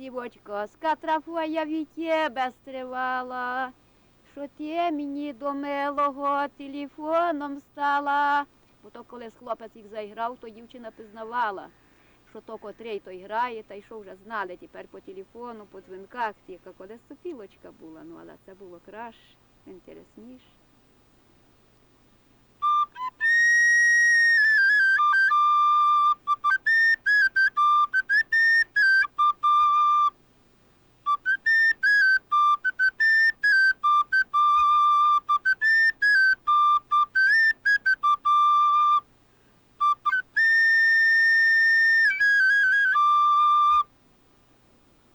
дівочко, скатрафуя від тебе стривала, що ти мені до милого телефоном стала. Бо то коли хлопець їх заіграв, то дівчина пізнавала, що то котрий той грає, та й що вже знали тепер по телефону, по дзвінках, тільки коли Софілочка була, ну але це було краще, інтересніше.